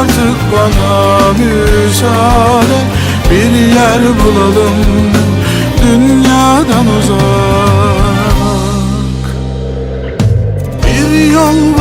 artık bana müsaade. Bir yer bulalım